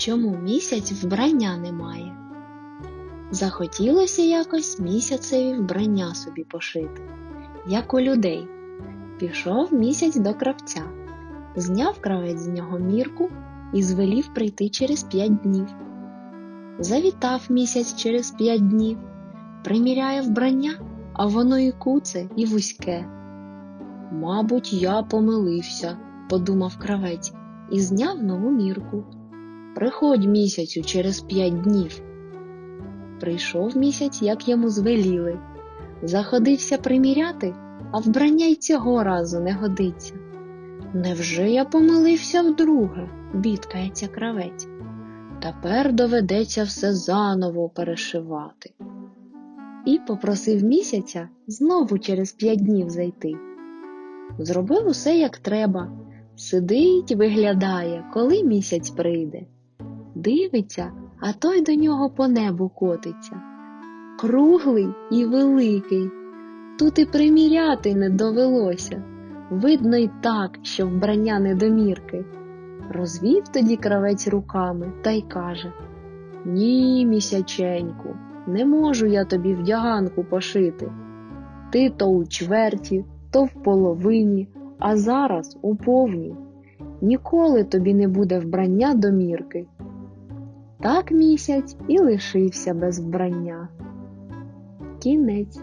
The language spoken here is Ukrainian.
Чому місяць вбрання не має? Захотілося якось місяцеві вбрання собі пошити, як у людей. Пішов місяць до кравця, зняв кравець з нього мірку і звелів прийти через п'ять днів. Завітав місяць через п'ять днів, приміряє вбрання, а воно і куце, і вузьке. Мабуть, я помилився, подумав кравець і зняв нову мірку. Приходь місяцю через п'ять днів. Прийшов місяць, як йому звеліли. Заходився приміряти, а вбрання й цього разу не годиться. Невже я помилився вдруге? бідкається кравець. Тепер доведеться все заново перешивати. І попросив місяця знову через п'ять днів зайти. Зробив усе як треба. Сидить, виглядає, коли місяць прийде. Дивиться, а той до нього по небу котиться. Круглий і великий. Тут і приміряти не довелося. Видно й так, що вбрання недомірки. Розвів тоді кравець руками та й каже Ні, місяченьку, не можу я тобі вдяганку пошити. Ти то у чверті, то в половині, а зараз у повній. Ніколи тобі не буде вбрання до мірки. Так місяць і лишився без вбрання. Кінець.